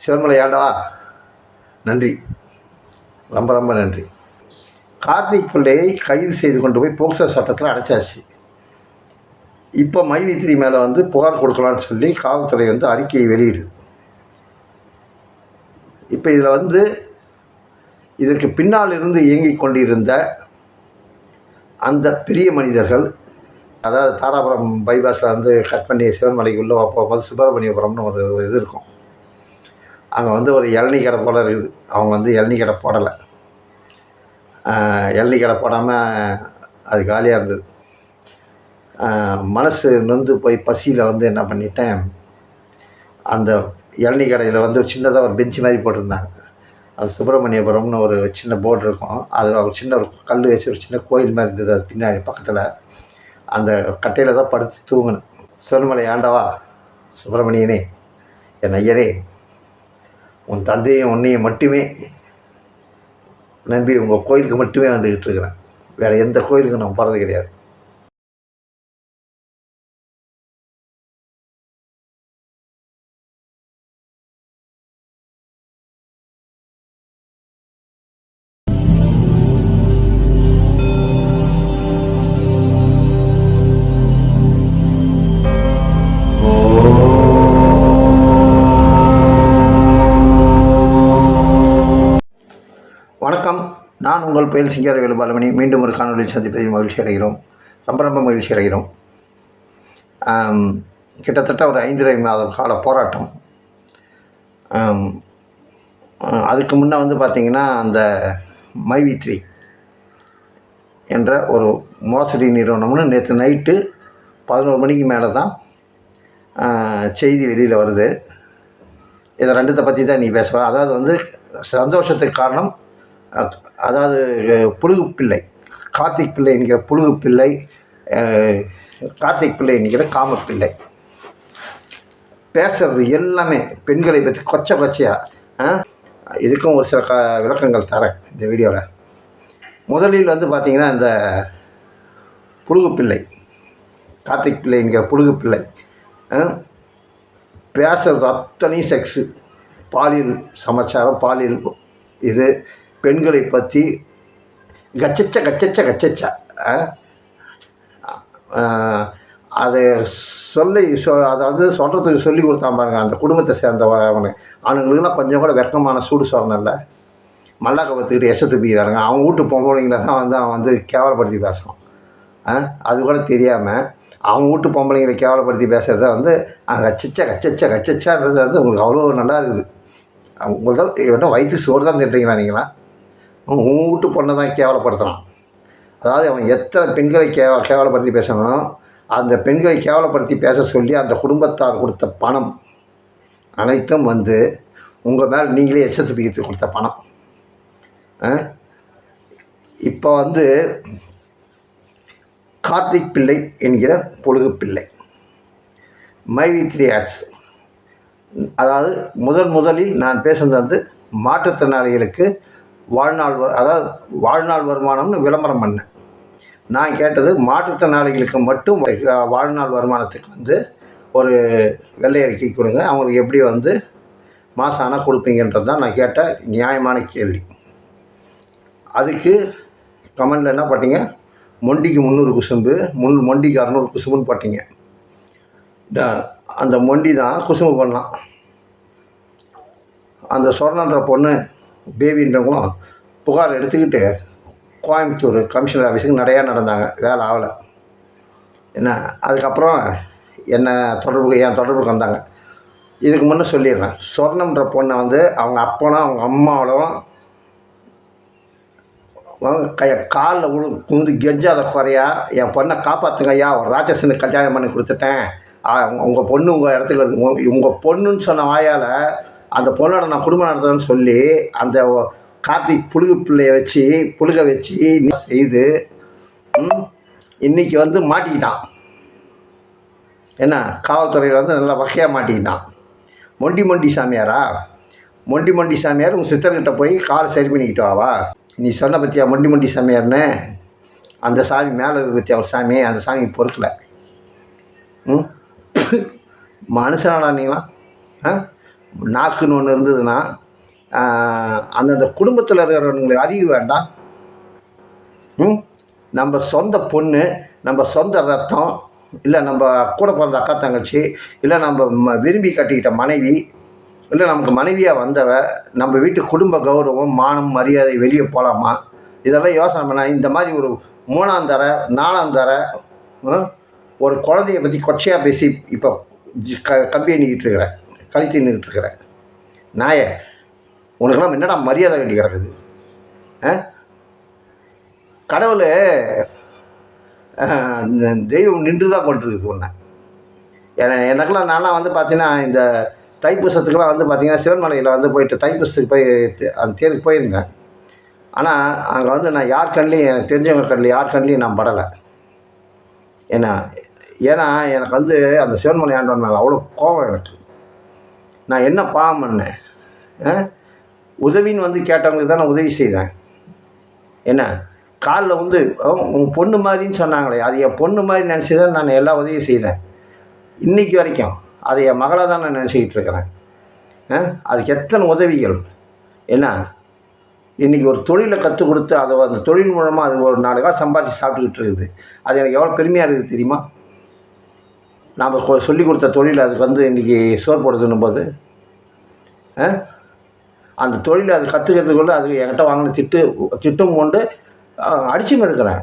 சிவன்மலை ஆண்டவா நன்றி. ரொம்ப ரொம்ப நன்றி. கார்த்திக் பிள்ளையை கைது செய்து கொண்டு போய் போக்சோ சட்டத்தில் அடைச்சாச்சு. இப்போ மைவித்திரி மேலே வந்து புகார் கொடுக்கலான்னு சொல்லி காவல்துறை வந்து அறிக்கையை வெளியிடுது. இப்போ இதில் வந்து இதற்கு பின்னால் இருந்து இயங்கிக் கொண்டிருந்த அந்த பெரிய மனிதர்கள் அதாவது தாராபுரம் பைபாஸில் வந்து கட் பண்ணி சிவன்மலைக்குள்ளே போகும்போது சுப்பிரமணியபுரம்னு ஒரு இது இருக்கும். அங்கே வந்து ஒரு இளநி கடை போல் இருக்குது. அவங்க வந்து இளநி கடை போடலை. இளநி கடை போடாமல் அது காலியாக இருந்தது. மனசு நொந்து போய் பசியில் வந்து என்ன பண்ணிட்டேன் அந்த இளநி கடையில் வந்து ஒரு சின்னதாக ஒரு பெஞ்சு மாதிரி போட்டிருந்தாங்க. அது சுப்பிரமணியபுரம்னு ஒரு சின்ன போர்டு இருக்கும். அதில் ஒரு சின்ன ஒரு கல் வச்சு ஒரு சின்ன கோயில் மாதிரி இருந்தது அது பின்னாடி பக்கத்தில். அந்த கட்டையில் தான் படுத்து தூங்கினேன். சிவன்மலை ஆண்டவா சுப்பிரமணியனே என் ஐயரே உன் தந்தையும் உன்னையும் மட்டுமே நம்பி உங்கள் கோயிலுக்கு மட்டுமே வந்துக்கிட்டு இருக்கிறேன். வேறு எந்த கோயிலுக்கும் நான் போகிறது கிடையாது. உங்கள் புயல் சிங்கார வேலுபாலமணி மீண்டும் ஒரு காணொலியில் சந்திப்பதில் மகிழ்ச்சி அடைகிறோம். ரொம்ப ரொம்ப மகிழ்ச்சி அடைகிறோம். கிட்டத்தட்ட ஒரு ஐந்தரை மாத கால போராட்டம். அதுக்கு முன்னே வந்து பார்த்திங்கன்னா அந்த மைவி த்ரீ என்ற ஒரு மோசடி நிறுவனம்னு நேற்று நைட்டு பதினோரு மணிக்கு மேலே தான் செய்தி வெளியில் வருது. இதை ரெண்டுத்தை பற்றி தான் நீ பேசுகிற அதாவது வந்து சந்தோஷத்துக்கு காரணம் அதாவது புழுகு பிள்ளை கார்த்திக் பிள்ளை என்கிற புழுகு பிள்ளை கார்த்திக் பிள்ளை என்கிற காமப்பிள்ளை. பேசுறது எல்லாமே பெண்களை பற்றி கொச்ச கொச்சையாக இதுக்கும் ஒரு சில க விளக்கங்கள் தரேன் இந்த வீடியோவில் முதலில் வந்து பார்த்திங்கன்னா இந்த புழுகு பிள்ளை கார்த்திக் பிள்ளை என்கிற புழுகு பிள்ளை பேசுறது அத்தனையும் செக்ஸு பாலியல் சமாச்சாரம் பாலியல் இது பெண்களை பற்றி கச்சச்ச கச்சச்ச கச்சச்ச. ஆ? அதை சொல்லி சொ அதாவது சொல்கிறதுக்கு சொல்லி கொடுத்தான் பாருங்க. அந்த குடும்பத்தை சேர்ந்தவன் அவனு. அவனுங்களுக்குலாம் கொஞ்சம் கூட வெக்கமான சூடு சொரணல்ல மல்லாக்க பத்துக்கிட்டு எச்சத்து பீறானுங்க அவன் வீட்டு பொம்பளைங்களை தான் வந்து அவன் வந்து கேவலப்படுத்தி பேசுவான் ஆ? அது கூட தெரியாமல் அவங்க வீட்டு பொம்பளைங்களை கேவலப்படுத்தி பேசுகிறத வந்து அங்கே கச்சச்ச கச்சச்ச கச்சச்சான்றது வந்து உங்களுக்கு அவ்வளோ நல்லா இருக்குது. உங்களுக்கு என்ன வயிற்று சோறு தான் திட்டுறீங்களா நீங்களா உன் வீட்டு பொண்ணை தான் கேவலப்படுத்துகிறான் அதாவது அவன் எத்தனை பெண்களை கேவ கேவலப்படுத்தி பேசணும் அந்த பெண்களை கேவலப்படுத்தி பேச சொல்லி அந்த குடும்பத்தார் கொடுத்த பணம் அனைத்தும் வந்து உங்கள் மேல் நீங்களே எச்சத்து கொடுத்த பணம். இப்போ வந்து கார்த்திக் பிள்ளை என்கிற பொழுகு பிள்ளை. மைவி த்ரீ ஆட்ஸ் அதாவது முதன் முதலில் நான் பேசுனது வந்து மாற்றுத்திறனாளிகளுக்கு வாழ்நாள் அதாவது வாழ்நாள் வருமானம்னு விளம்பரம் பண்ணேன் நான் கேட்டது மாற்றுத்திறனாளிகளுக்கு மட்டும் வாழ்நாள் வருமானத்துக்கு வந்து ஒரு வெள்ளை அறிக்கை கொடுங்க. அவங்களுக்கு எப்படி வந்து மாதம் ஆனால் கொடுப்பீங்கன்றது தான் நான் கேட்ட நியாயமான கேள்வி. அதுக்கு கமெண்டில் என்ன பார்த்தீங்க மொண்டிக்கு முந்நூறு குசும்பு முன் மொண்டிக்கு அறநூறு குசும்புன்னு பார்த்தீங்க அந்த மொண்டி தான் குசும்பு பண்ணலாம். அந்த சொர்ணன்ற பொண்ணு பேபின்றவங்களும் புகார் எடுத்துக்கிட்டு கோயம்புத்தூர் கமிஷனர் ஆஃபீஸுக்கு நிறையா நடந்தாங்க. வேலை ஆகலை. என்ன அதுக்கப்புறம் என்னை தொடர்புக்கு என் தொடர்புக்கு வந்தாங்க. இதுக்கு முன்னே சொல்லிடுறேன். சொர்ணம்ன்ற பொண்ணை வந்து அவங்க அப்பனும் அவங்க அம்மாவோடும் கைய காலில் உழு குந்து கெஞ்சாத குறையா என் பொண்ணை காப்பாற்றுங்க ஐயா ஒரு ராட்சசனுக்கு கல்யாணம் பண்ணி கொடுத்துட்டேன். உங்கள் பொண்ணு உங்கள் இடத்துக்கு உங்கள் பொண்ணுன்னு சொன்ன வாயால் அந்த பொண்ணோட நான் குடும்பம் நடத்துறேன்னு சொல்லி அந்த கார்த்திக் புழுகு பிள்ளைய வச்சு புழுக வச்சு நீ செய்து ம், இன்னைக்கு வந்து மாட்டிக்கிட்டான். என்ன காவல்துறையில் வந்து நல்லா வகையாக மாட்டிக்கிட்டான். மொண்டி மொண்டி சாமியாரா? மொண்டி மொண்டி சாமியார் உங்கள் சித்தர்கிட்ட போய் காலை சரி பண்ணிக்கிட்டு வாவா. நீ சொன்ன பற்றியா மொண்டி மொண்டி சாமியார்னு? அந்த சாமி மேலே இருக்கு பற்றியா ஒரு சாமி? அந்த சாமி பொறுக்கலை. ம்? மனுஷனாடா நீங்களா ஆ? நாக்குன்னு ஒன்று இருந்ததுன்னா அந்தந்த குடும்பத்தில் இருக்கிறவங்களுக்கு அறிவு வேண்டாம். ம்? நம்ம சொந்த பொண்ணு நம்ம சொந்த ரத்தம் இல்லை நம்ம கூட பிறந்த அக்கா தங்கச்சி இல்லை நம்ம ம- விரும்பி கட்டிக்கிட்ட மனைவி இல்லை நமக்கு மனைவியாக வந்தவ நம்ம வீட்டு குடும்ப கௌரவம் மானம் மரியாதை வெளியே போகலாமா இதெல்லாம் யோசனை பண்ண இந்த மாதிரி ஒரு மூணாம் தர நாலாம் தர ஒரு குழந்தைய பற்றி கொச்சையாக பேசி இப்போ ஜி- க கம்பி எண்ணிக்கிட்டு இருக்கிறேன். கழுத்தி தின்னுக்கிட்டு இருக்கிறேன் நாய உனக்கெல்லாம் என்னடா மரியாதை வேண்டி கிடக்குது? ஆ? கடவுள் தெய்வம் நின்று தான் கொண்டிருக்குது உன்னை. என எனக்கெல்லாம் நான்லாம் வந்து பார்த்தீங்கன்னா இந்த தைப்பூசத்துக்குலாம் வந்து பார்த்தீங்கன்னா சிவன்மலையில் வந்து போயிட்டு தைப்பூசத்துக்கு போய் அந்த தேருக்கு போயிருந்தேன். ஆனால் அங்கே வந்து நான் யார் கண்லேயும் எனக்கு தெரிஞ்சவங்க கண்ணில் யார் கண்லேயும் நான் படலை. ஏன்னா ஏன்னா எனக்கு வந்து அந்த சிவன்மலை ஆண்டவன் மேலே அவ்வளோ கோபம் எனக்கு. நான் என்ன பாவம் பண்ணேன்? ஆ? உதவின்னு வந்து கேட்டவங்களுக்கு தான் நான் உதவி செய்தேன். என்ன? காலில் வந்து உங்கள் பொண்ணு மாதிரின்னு சொன்னாங்களே அது என் பொண்ணு மாதிரி நினச்சி தான் நான் எல்லா உதவியும் செய்தேன். இன்னைக்கு வரைக்கும் அதை என் மகளாக தான் நான் நினச்சிக்கிட்டு இருக்கிறேன். ஆ? அதுக்கு எத்தனை உதவிகள்? என்ன? இன்றைக்கி ஒரு தொழிலை கற்றுக் கொடுத்து அதை அந்த தொழில் மூலமாக அது ஒரு நாலு காசு சம்பாதிச்சு சாப்பிட்டுக்கிட்டு இருக்குது. அது எனக்கு எவ்வளோ பெருமையாக இருக்குது தெரியுமா? நாம் சொல்லி கொடுத்த தொழில் அதுக்கு வந்து இன்றைக்கி சோர் போடுதுன்னும் போது ஆ? அந்த தொழில் அது கற்றுக்கிறதுக்குள்ள அது என்கிட்ட வாங்கின திட்டு திட்டம் கொண்டு அடிச்சும் இருக்கிறேன்.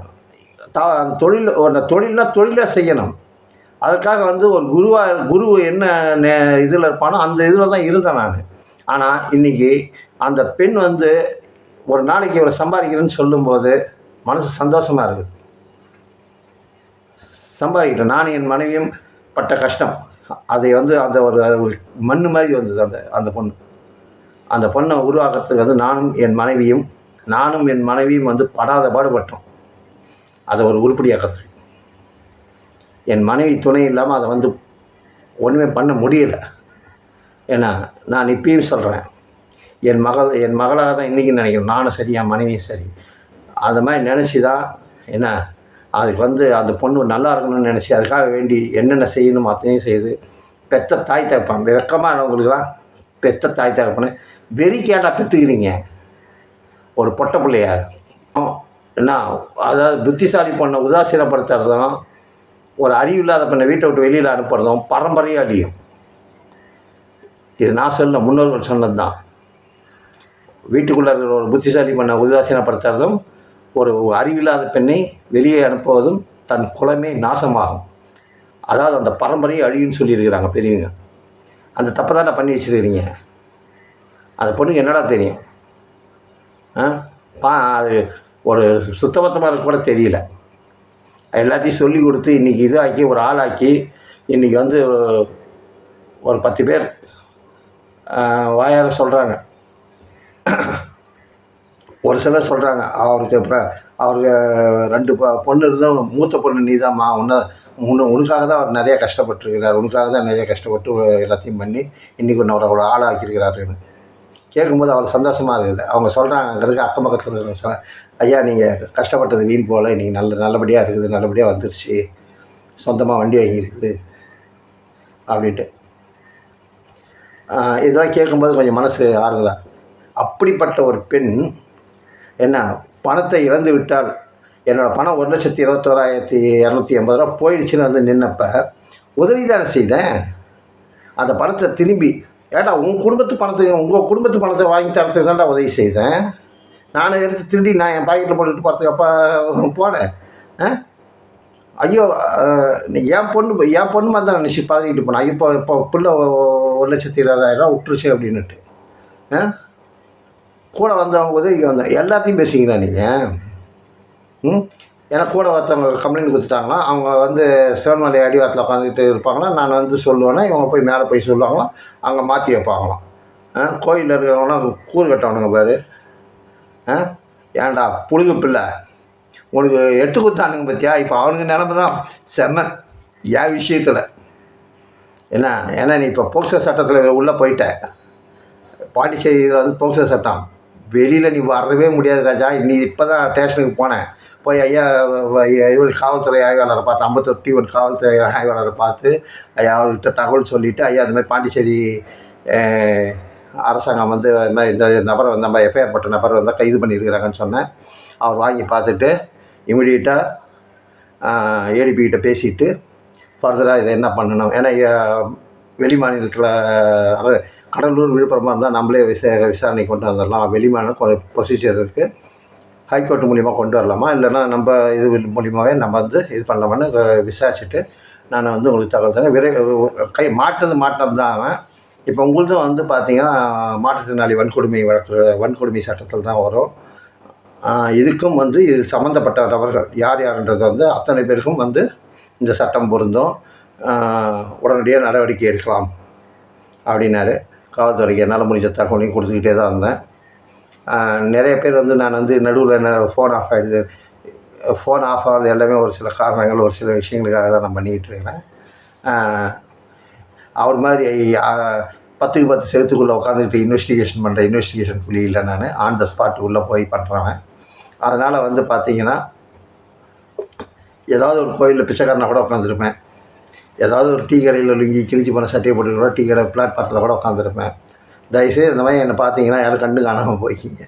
தா அந்த தொழில் அந்த தொழிலாக தொழிலாக செய்யணும். அதுக்காக வந்து ஒரு குருவாக குரு என்ன நே இதில் இருப்பானோ அந்த இதில் தான் இருந்தேன் நான். ஆனால் இன்றைக்கி அந்த பெண் வந்து ஒரு நாளைக்கு இவ்வளோ சம்பாதிக்கிறேன்னு சொல்லும்போது மனசு சந்தோஷமாக இருக்குது சம்பாதிக்கிட்டேன் நானும் என் மனைவியும் பட்ட கஷ்டம். அதை வந்து அந்த ஒரு ஒரு மண் மாதிரி வந்தது அந்த அந்த பொண்ணு. அந்த பொண்ணை உருவாக்குறதுக்கு வந்து நானும் என் மனைவியும் நானும் என் மனைவியும் வந்து படாத பாடுபட்டோம். அதை ஒரு உருப்படியாக்கிறதுக்கு என் மனைவி துணை இல்லாமல் அதை வந்து ஒன்றுமே பண்ண முடியலை. ஏன்னா நான் இப்பயும் சொல்கிறேன் என் மகள் என் மகளாக தான் இன்றைக்கி நினைக்கிறேன். நானும் சரி என் மனைவியும் சரி. அந்த மாதிரி நினச்சி தான் என்ன அதுக்கு வந்து அந்த பொண்ணு நல்லா இருக்கணும்னு நினச்சி அதுக்காக வேண்டி என்னென்ன செய்யணும் அத்தனையும் செய்து பெத்த தாய் தகப்பான் வெக்கமாக உங்களுக்குலாம் பெத்த தாய் தகப்பனு வெறி கேட்டால் பெற்றுக்கிறீங்க ஒரு பொட்டை பிள்ளைய? என்ன அதாவது புத்திசாலி பொண்ணை உதாசீனப்படுத்துறதும் ஒரு அறிவில்லாத பொண்ணை வீட்டை விட்டு வெளியில் அனுப்புறதும் பரம்பரையாக அழியும் இது நான் சொல்ல முன்னோர்கள் சொன்னது தான் வீட்டுக்குள்ளே இருக்கிற ஒரு புத்திசாலி பெண்ணை உதாசீனப்படுத்துறதும் ஒரு அறிவில்லாத பெண்ணை வெளியே அனுப்புவதும் தன் குலமே நாசமாகும். அதாவது அந்த பரம்பரையை அழியும்னு சொல்லியிருக்கிறாங்க பெரியவங்க. அந்த தப்பை தான் பண்ணி வச்சுருக்கிறீங்க. அந்த பொண்ணுக்கு என்னடா தெரியும்? ஆ? பா அது ஒரு சுத்தபத்தமாக இருக்க கூட தெரியல. எல்லாத்தையும் சொல்லி கொடுத்து இன்றைக்கி இதாக்கி ஒரு ஆளாக்கி இன்றைக்கி வந்து ஒரு பத்து பேர் வாயால் சொல்கிறாங்க ஒரு சிலர் சொல்கிறாங்க அவருக்கு அப்புறம் அவருக்கு ரெண்டு பொண்ணு இருந்தால் மூத்த பொண்ணு நீ தான்மா உன்னை உன்னு உனக்காக தான் அவர் நிறையா கஷ்டப்பட்டுருக்கிறார் உனக்காக தான் நிறைய கஷ்டப்பட்டு எல்லாத்தையும் பண்ணி இன்றைக்கி ஒன்று அவரை ஆளாக்கியிருக்கிறாருன்னு. கேட்கும்போது அவள் சந்தோஷமாக இருக்குது. அவங்க சொல்கிறாங்க அங்கே இருக்க அக்கம் பக்கத்தில் இருக்கிறவங்க ஐயா நீங்கள் கஷ்டப்பட்டது வீண் போல் இன்றைக்கி நல்ல நல்லபடியாக இருக்குது நல்லபடியாக வந்துருச்சு. சொந்தமாக வண்டி வாங்கியிருக்குது. அப்படின்ட்டு. இதெல்லாம் கேட்கும்போது கொஞ்சம் மனசு ஆறுதலாக அப்படிப்பட்ட ஒரு பெண் என்ன பணத்தை இழந்து விட்டால் என்னோடய பணம் ஒரு லட்சத்தி இருபத்தோராயிரத்தி இரநூத்தி எண்பது ரூபா போயிடுச்சுன்னு வந்து நின்னப்போ உதவி தானே செய்தேன். அந்த பணத்தை திரும்பி ஏடா உங்கள் குடும்பத்து பணத்தை உங்கள் குடும்பத்து பணத்தை வாங்கி தரத்துக்கு தான்டா உதவி செய்தேன். நான் எடுத்து திருடி நான் என் பாக்கெட்டில் போட்டுட்டு போகிறதுக்கு அப்போ போனேன். ஆ? ஐயோ என் பொண்ணு என் பொண்ணு மாதிரி தான் நினச்சி பாதிக்கிட்டு போனேன் இப்போ இப்போ பிள்ளை ஒரு லட்சத்தி இருபதாயிரம் விட்டுருச்சு அப்படின்னுட்டு. ஆ? கூட வந்தவங்க உதவிக்கு வந்தேன் எல்லாத்தையும் பேசுவீங்களா நீங்கள் ம்? ஏன்னா கூட ஒருத்தவங்க கம்ப்ளைண்ட் கொடுத்துட்டாங்கன்னா அவங்க வந்து சிவன்மலை அடிவாரத்தில் உட்காந்துக்கிட்டு இருப்பாங்களா? நான் வந்து சொல்லுவேன்னா இவங்க போய் மேலே போய் சொல்லுவாங்களாம் அங்கே மாற்றி வைப்பாங்களாம். கோயிலில் இருக்கிறவங்களாம் கூறு கட்டவனுங்க பாரு. ஆ? ஏன்டா புழுகு பிள்ளை. உனக்கு எடுத்து கொடுத்தானுங்க பார்த்தியா இப்போ அவனுக்கு நிலமை தான் செம்ம என் விஷயத்தில். என்ன? ஏன்னா நீ இப்போ போக்சோ சட்டத்தில் உள்ளே போயிட்ட. பாண்டிச்சேரியில் வந்து போக்சோ சட்டம். வெளியில் நீ வரவே முடியாது ராஜா. நீ இப்போ தான் ஸ்டேஷனுக்கு போனேன் போய் ஐயா இவர் காவல்துறை ஆய்வாளரை பார்த்து ஐம்பத்தொரு டி ஒன் காவல்துறை ஆய்வாளரை பார்த்து ஐயா அவர்கிட்ட தகவல் சொல்லிவிட்டு ஐயா இந்த மாதிரி பாண்டிச்சேரி அரசாங்கம் வந்து இந்த இந்த நபரை வந்து நம்ம எஃப்ஐஆர் பட்ட நபர் வந்து கைது பண்ணியிருக்கிறாங்கன்னு சொன்னேன். அவர் வாங்கி பார்த்துட்டு இமிடியேட்டாக ஏடிபிகிட்ட பேசிட்டு ஃபர்தராக இதை என்ன பண்ணணும்? ஏன்னா வெளி மாநிலத்தில் கடலூர் விழுப்புரமாக இருந்தால் நம்மளே விசா விசாரணை கொண்டு வந்துடலாம் வெளி மாநிலம் ப்ரொசீஜர் இருக்குது ஹைகோர்ட் மூலிமா கொண்டு வரலாமா? இல்லைன்னா நம்ம இது மூலியமாகவே நம்ம வந்து இது பண்ணலாமான்னு விசாரிச்சுட்டு நான் வந்து உங்களுக்கு தகவல் தரேன். விரை கை மாட்டுறது மாட்டினது தான் அவன். இப்போ உங்களுதும் வந்து பார்த்தீங்கன்னா மாற்றுத்திறனாளி வன்கொடுமை வழக்கு வன்கொடுமை சட்டத்தில் தான் வரும். இதுக்கும் வந்து இது சம்மந்தப்பட்ட நபர்கள் யார் யாருன்றது வந்து அத்தனை பேருக்கும் வந்து இந்த சட்டம் பொருந்தும். உடனடியாக நடவடிக்கை எடுக்கலாம் அப்படின்னாரு. காவல்துறைக்கு என்னால் முடிஞ்ச தகவலையும் கொடுத்துக்கிட்டே தான் இருந்தேன். நிறைய பேர் வந்து நான் வந்து நடுவில் என்ன ஃபோன் ஆஃப் ஆகிடுது ஃபோன் ஆஃப் ஆகிறது எல்லாமே ஒரு சில காரணங்கள் ஒரு சில விஷயங்களுக்காக தான் நான் பண்ணிக்கிட்டு இருக்கிறேன். அவர் மாதிரி பத்துக்கு பத்து செவத்துக்குள்ளே உட்காந்துக்கிட்டு இன்வெஸ்டிகேஷன் பண்ணுற இன்வெஸ்டிகேஷன் புள்ளி இல்லை நான். ஆன் த ஸ்பாட் உள்ளே போய் பண்ணுறவன் அதனால் வந்து பார்த்திங்கன்னா ஏதாவது ஒரு கோயிலில் பிச்சைக்காரனா கூட உட்காந்துருப்பேன் ஏதாவது ஒரு டீ கடையில் லுங்கி கிழிச்சி போன சட்டையை போட்டுக்கூட டீ கடை பிளாட்பாரத்தில் கூட உட்காந்துருப்பேன் தயவுசெய்து இந்த மாதிரி என்னை பார்த்தீங்கன்னா யாரும் கண்டு காணாமல் போய்க்கிங்க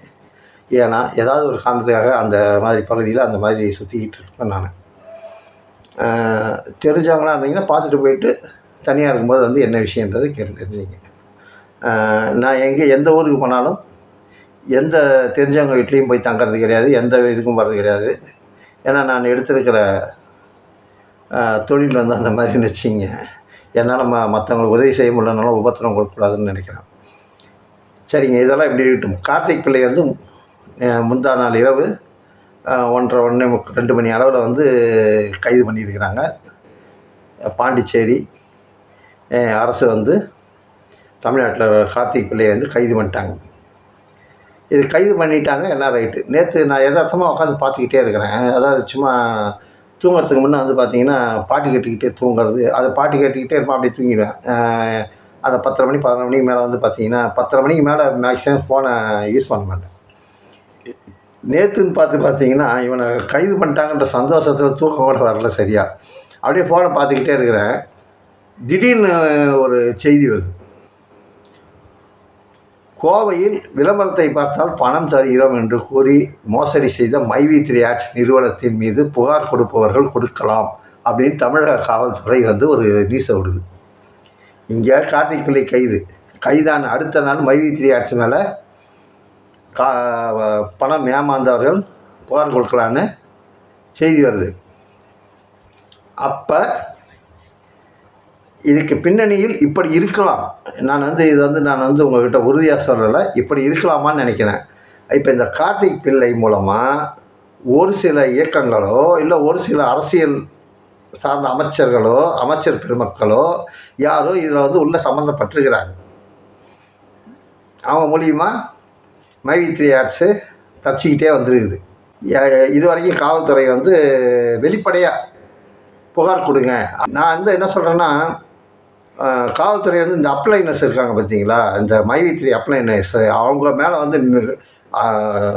ஏன்னா ஏதாவது ஒரு காரணத்துக்காக அந்த மாதிரி பகுதியில் அந்த மாதிரி சுற்றிக்கிட்டு இருப்பேன் நான். தெரிஞ்சவங்களாக இருந்தீங்கன்னா பார்த்துட்டு போயிட்டு தனியாக இருக்கும்போது வந்து என்ன விஷயன்றது கேட்டு தெரிஞ்சுங்க. நான் எங்கே எந்த ஊருக்கு போனாலும் எந்த தெரிஞ்சவங்க வீட்லேயும் போய் தங்குறது கிடையாது எந்த இதுக்கும் வர்றது கிடையாது. ஏன்னா நான் எடுத்திருக்கிற தொழில் வந்து அந்த மாதிரின்னு வச்சிங்க என்னால் ம மற்றவங்களுக்கு உதவி செய்ய முடியலனாலும் உபத்திரம் கொடுக்கக்கூடாதுன்னு நினைக்கிறேன். சரிங்க இதெல்லாம் இப்படி இருக்கட்டும். கார்த்திக் பிள்ளை வந்து முந்தா நாள் இரவு ஒன்றரை ஒன்று ரெண்டு மணி அளவில் வந்து கைது பண்ணியிருக்கிறாங்க. பாண்டிச்சேரி அரசு வந்து தமிழ்நாட்டில் கார்த்திக் பிள்ளையை வந்து கைது பண்ணிட்டாங்க. இது கைது பண்ணிட்டாங்க என்ன ரைட்டு? நேற்று நான் எதார்த்தமாக உட்காந்து பார்த்துக்கிட்டே இருக்கிறேன். அதாவது சும்மா தூங்குறதுக்கு முன்னே வந்து பார்த்தீங்கன்னா பாட்டு கேட்டுக்கிட்டே தூங்குறது. அதை பாட்டு கேட்டுக்கிட்டே இருப்பேன் அப்படியே தூங்கிடுவேன். அதை அந்த பத்தரை மணி பதினொரு மணிக்கு மேலே வந்து பார்த்தீங்கன்னா பத்தரை மணிக்கு மேலே மேக்ஸிமம் ஃபோனை யூஸ் பண்ண மாட்டேன். நேற்றுன்னு பார்த்து பார்த்தீங்கன்னா இவனை கைது பண்ணிட்டாங்கன்ற சந்தோஷத்தில் தூக்கம் கூட வரல சரியா. அப்படியே ஃபோனை பார்த்துக்கிட்டே இருக்கிறேன். திடீர்னு ஒரு செய்தி வருது. கோவையில் விளம்பரத்தை பார்த்தால் பணம் தருகிறோம் என்று கூறி மோசடி செய்த மைவி த்ரீ ஆட்ஸ் நிறுவனத்தின் மீது புகார் கொடுப்பவர்கள் கொடுக்கலாம் அப்படின்னு தமிழக காவல்துறை வந்து ஒரு நியூஸை விடுது. இங்கே கார்த்திக் பிள்ளை கைது. கைதான அடுத்த நாள் மைவி த்ரீ ஆட்ஸ் மேலே கா பணம் ஏமாந்தவர்கள் புகார் கொடுக்கலான்னு செய்தி வருது. அப்போ இதுக்கு பின்னணியில் இப்படி இருக்கலாம். நான் வந்து இது வந்து நான் வந்து உங்கள்கிட்ட உறுதியாக சொல்லலை. இப்படி இருக்கலாமான்னு நினைக்கிறேன். இப்போ இந்த கார்த்திக் பிள்ளை மூலமாக ஒரு சில இயக்கங்களோ இல்லை ஒரு சில அரசியல் சார்ந்த அமைச்சர்களோ அமைச்சர் பெருமக்களோ யாரோ இதில் வந்து உள்ளே சம்மந்தப்பட்டிருக்கிறாங்க அவன் மூலியமா மைவி த்ரீ ஆர்ட்ஸு தப்பிச்சிக்கிட்டே வந்துருக்குது. இது வரைக்கும் காவல்துறை வந்து வெளிப்படையாக புகார் கொடுங்க. நான் வந்து என்ன சொல்கிறேன்னா காவல்துறை வந்து இந்த அப்ளைனர்ஸ் இருக்காங்க பார்த்தீங்களா? இந்த மைவி த்ரீ அப்ளைனர்ஸ் அவங்க மேலே வந்து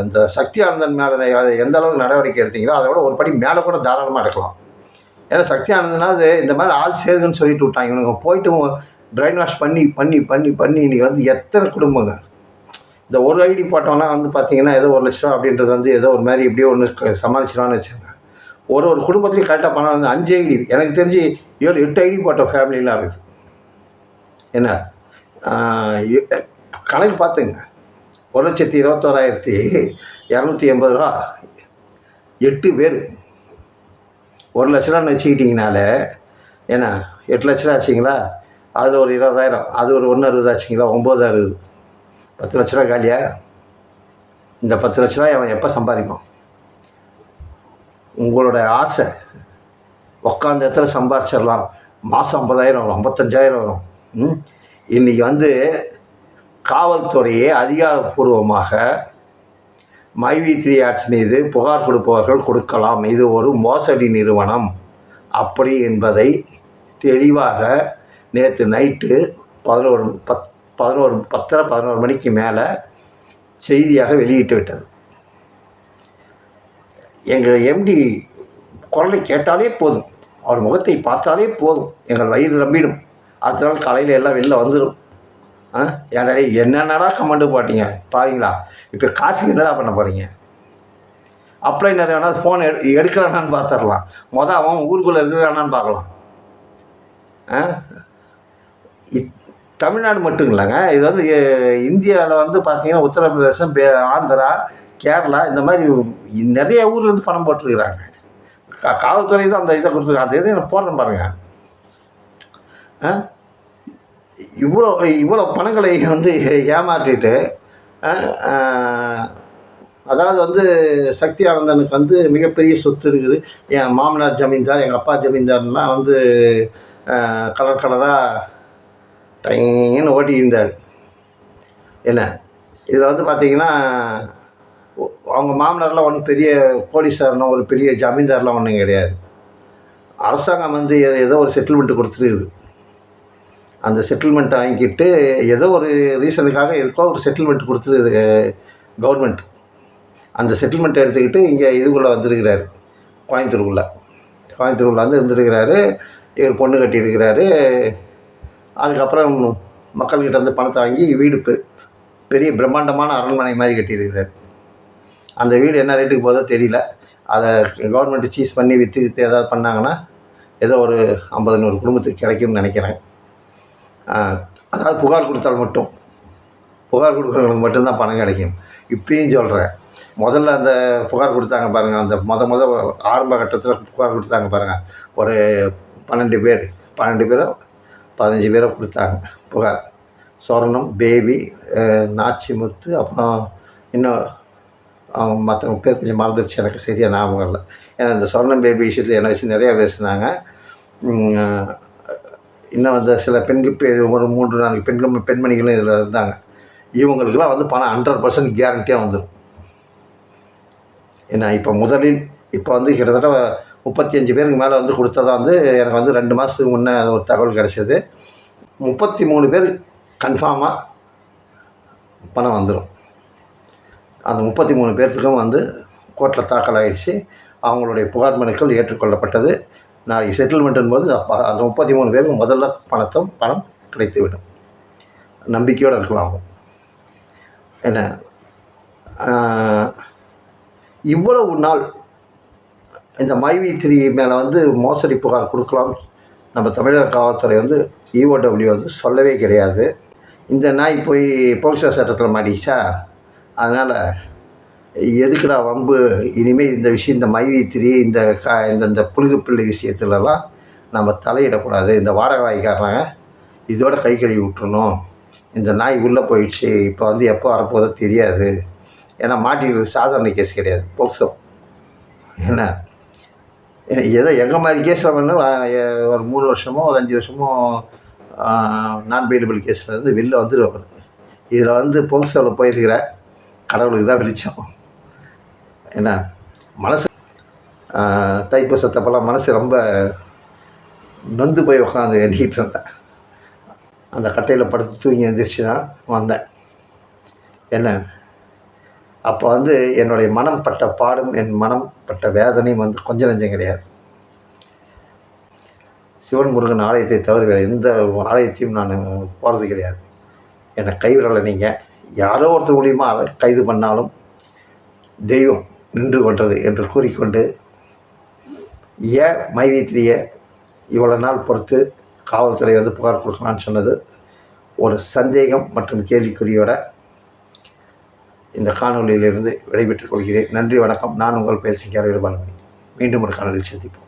இந்த சக்தி ஆனந்தன் மேலே எந்த அளவுக்கு நடவடிக்கை எடுத்தீங்களோ அதை விட ஒரு படி மேலே கூட தாராளமாக எடுக்கலாம். ஏன்னா சக்தி ஆனந்தனாவது இந்த மாதிரி ஆள் சேருதுன்னு சொல்லிட்டு விட்டாங்க இவனுங்க போயிட்டு பிரெயின் வாஷ் பண்ணி பண்ணி பண்ணி பண்ணி இன்னைக்கு வந்து எத்தனை குடும்பங்க? இந்த ஒரு ஐடி போட்டோம்னா வந்து பார்த்தீங்கன்னா ஏதோ ஒரு லட்ச ரூபா அப்படின்றது வந்து ஏதோ ஒரு மாதிரி இப்படியோ ஒன்று சமாளிச்சிடலாம்னு வச்சுக்கோங்க. ஒரு ஒரு குடும்பத்துலையும் கரெக்டாக பணம் வந்து அஞ்சு ஐடி. எனக்கு தெரிஞ்சு ஏழு எட்டு ஐடி போட்ட ஃபேமிலிலாம் இருக்குது என்ன? கணக்கு பார்த்துங்க. ஒரு லட்சத்தி இருபத்தோராயிரத்தி இரநூத்தி எண்பது ரூபா. எட்டு பேர். ஒரு லட்ச ரூபான்னு வச்சுக்கிட்டிங்கனாலே என்ன எட்டு லட்ச ரூபா ஆச்சுங்களா? அதில் ஒரு இருபதாயிரம். அது ஒரு ஒன்று அறுபது ஆச்சுங்களா? ஒம்பது அறுபது. பத்து லட்ச ரூபா காலியா? இந்த பத்து லட்ச ரூபாய் அவன் எப்போ சம்பாதிப்பான்? உங்களோட ஆசை உக்காந்த இடத்துல சம்பாரிச்சிடலாம். மாதம் ஐம்பதாயிரம் வரும் ஐம்பத்தஞ்சாயிரம் வரும். இன்றைக்கி வந்து காவல்துறையே அதிகாரப்பூர்வமாக மைவி த்ரீ ஆர்ட்ஸ் மீது புகார் கொடுப்பவர்கள் கொடுக்கலாம். இது ஒரு மோசடி நிறுவனம் அப்படி என்பதை தெளிவாக நேற்று நைட்டு பதினோரு பத் பதினோரு பத்தரை பதினோரு மணிக்கு மேலே செய்தியாக வெளியிட்டு விட்டது. எங்கள் எம்டி குரலை கேட்டாலே போதும். அவர் முகத்தை பார்த்தாலே போதும். எங்கள் வயிறு நம்பிடும். அடுத்த நாள் காலையில் எல்லாம் வெளில வந்துடும் ஆ? ஏன்டா என்னென்னடா கமெண்ட் போட்டீங்க? பாவீங்களா? இப்போ காசுக்கு என்னடா பண்ண போகிறீங்க அப்ளை நிறைய வேணா ஃபோன் எடு எடுக்கிறானான்னு பார்த்துடலாம் மொதல் அவன் ஊருக்குள்ளே இருக்கிறானான்னு பார்க்கலாம் ஆ? தமிழ்நாடு மட்டும் இல்லைங்க. இது வந்து இந்தியாவில் வந்து பார்த்தீங்கன்னா உத்தரப்பிரதேசம் பே ஆந்திரா கேரளா இந்த மாதிரி நிறைய ஊர்லேருந்து பணம் போட்டிருக்கிறாங்க. காவல்துறை தான் அந்த இதை கொடுத்துருக்காங்க. அந்த இதை போடுறேன் பாருங்கள் ஆ? இவ்வளோ இவ்வளோ பணங்களை வந்து ஏமாற்றிட்டு அதாவது வந்து சக்தி ஆனந்தனுக்கு வந்து மிகப்பெரிய சொத்து இருக்குது. என் மாமனார் ஜமீன்தார் எங்கள் அப்பா ஜமீன்தார்லாம் வந்து கலர் கலராக டைன்னு ஓட்டி இருந்தார் என்ன? இதில் வந்து பார்த்தீங்கன்னா அவங்க மாமனார்லாம் ஒன்றும் பெரிய போலீஸார்லாம் ஒரு பெரிய ஜமீன்தார்லாம் ஒன்றும் கிடையாது. அரசாங்கம் வந்து ஏதோ ஒரு செட்டில்மெண்ட்டு கொடுத்துருக்குது. அந்த செட்டில்மெண்ட்டை வாங்கிக்கிட்டு ஏதோ ஒரு ரீசனுக்காக இருக்கோ ஒரு செட்டில்மெண்ட் கொடுத்துருது கவர்மெண்ட் அந்த செட்டில்மெண்ட்டை எடுத்துக்கிட்டு இங்கே இதுக்குள்ளே வந்திருக்கிறாரு கோயம்புத்தூருக்குள்ளே. கோயம்புத்தூருக்குள்ளே வந்து இருந்திருக்கிறாரு இவர் பொண்ணு கட்டியிருக்கிறாரு. அதுக்கப்புறம் மக்கள்கிட்ட வந்து பணத்தை வாங்கி வீடு பெ பெரிய பிரம்மாண்டமான அரண்மனை மாதிரி கட்டியிருக்கிறார். அந்த வீடு என்ன ரேட்டுக்கு போதோ தெரியல. அதை கவர்மெண்ட்டு சீஸ் பண்ணி விற்று விற்று ஏதாவது பண்ணாங்கன்னா ஏதோ ஒரு ஐம்பது நூறு குடும்பத்துக்கு கிடைக்கும்னு நினைக்கிறேன். அதாவது புகார் கொடுத்தால் மட்டும். புகார் கொடுக்குறவங்களுக்கு மட்டும்தான் பணம் கிடைக்கும். இப்பயும் சொல்கிறேன் முதல்ல அந்த புகார் கொடுத்தாங்க பாருங்கள் அந்த மொத முத ஆரம்ப கட்டத்தில் புகார் கொடுத்தாங்க பாருங்கள் ஒரு பன்னெண்டு பேர் பன்னெண்டு பேரோ பதினஞ்சு பேரோ கொடுத்தாங்க புகார். சொர்ணம் பேபி நாச்சிமுத்து அப்புறம் இன்னும் மற்றவங்க பேர் கொஞ்சம் மறந்துடுச்சு எனக்கு சரியாக ஞாபகம் இல்லை ஏன்னா இந்த சொர்ணம் பேபி விஷயத்தில் என்னை வச்சு நிறையா பேசுனாங்க இன்னும் அந்த சில பெண்கள் ஒரு மூன்று நான்கு பெண்கள் பெண்மணிகளும் இதில் இருந்தாங்க. இவங்களுக்கெல்லாம் வந்து பணம் ஹண்ட்ரட் பர்சன்ட் கேரண்டியாக வந்துடும் ஏன்னா இப்போ முதலில் இப்போ வந்து கிட்டத்தட்ட முப்பத்தி அஞ்சு பேருக்கு மேலே வந்து கொடுத்ததா வந்து எனக்கு வந்து ரெண்டு மாதத்துக்கு முன்னே ஒரு தகவல் கிடச்சிது. முப்பத்தி மூணு பேர் கன்ஃபார்மாக பணம் வந்துடும் அந்த முப்பத்தி மூணு பேர்த்துக்கும் வந்து கோர்ட்டில் தாக்கல் ஆகிடுச்சு அவங்களுடைய புகார் மனுக்கள் ஏற்றுக்கொள்ளப்பட்டது. நாளைக்கு செட்டில்மெண்ட்டுன்னு போது அந்த முப்பத்தி மூணு பேருக்கு முதல்ல பணத்தை பணம் கிடைத்துவிடும். நம்பிக்கையோடு இருக்கலாம் என்ன? இவ்வளவு நாள் இந்த மைவி த்ரீ மேலே வந்து மோசடி புகார் கொடுக்கலாம். நம்ம தமிழக காவல்துறை வந்து இஓடபிள்யூ வந்து சொல்லவே கிடையாது. இந்த நாய் போய் போக்சோ சட்டத்தில் மாட்டிச்சா அதனால் எதுக்குடா வம்பு? இனிமேல் இந்த விஷயம் இந்த மைவி இந்த கா இந்த இந்த புழுகுப்பிள்ளை விஷயத்துலலாம் நம்ம தலையிடக்கூடாது. இந்த வாடகை வாய்க்காரங்க இதோட கை கழுவி விட்டுறணும். இந்த நாய் உள்ளே போயிடுச்சு. இப்போ வந்து எப்போ வரப்போதோ தெரியாது. ஏன்னா மாட்டிக்கிறது சாதாரண கேஸ் கிடையாது. போக்சோ என்ன? ஏதோ எங்கள் மாதிரி கேஸில் வந்து ஒரு மூணு வருஷமோ ஒரு அஞ்சு வருஷமோ நான் பெயிலபிள் கேஸில் இருந்து வெளில வந்துடுவார் இதில் வந்து போக்சோவில் போயிருக்கிற கடவுளுக்கு தான் வெளிச்சம். என்ன மனசு தைப்பூசத்தப்பெல்லாம் மனசு ரொம்ப நொந்து போய் உட்காந்து எண்ணிக்கிட்டு இருந்தேன். அந்த கட்டையில் படுத்து தூங்கி எழுந்திரிச்சு தான் வந்தேன். என்ன? அப்போ வந்து என்னுடைய மனம் பட்ட பாடும் என் மனம் பட்ட வேதனையும் வந்து கொஞ்சம் நஞ்சம் கிடையாது. சிவன் முருகன் ஆலயத்தை தவிர வேறு எந்த ஆலயத்தையும் நான் போகிறது கிடையாது. என்னை கைவிடலை நீங்கள் யாரோ ஒருத்தர் மூலியமாக கைது பண்ணாலும் தெய்வம் நின்று கொண்டது என்று கூறிக்கொண்டு ஏன் மைவித்திரியை இவ்வளோ நாள் பொறுத்து காவல்துறை வந்து புகார் கொடுக்கலான்னு சொன்னது ஒரு சந்தேகம் மற்றும் கேள்விக்குறியோட இந்த காணொளியிலிருந்து விடைபெற்றுக் கொள்கிறேன். நன்றி வணக்கம். நான் உங்கள் பயிற்சி கேரள பாலமணி மீண்டும் ஒரு காணொலியில் சந்திப்போம்.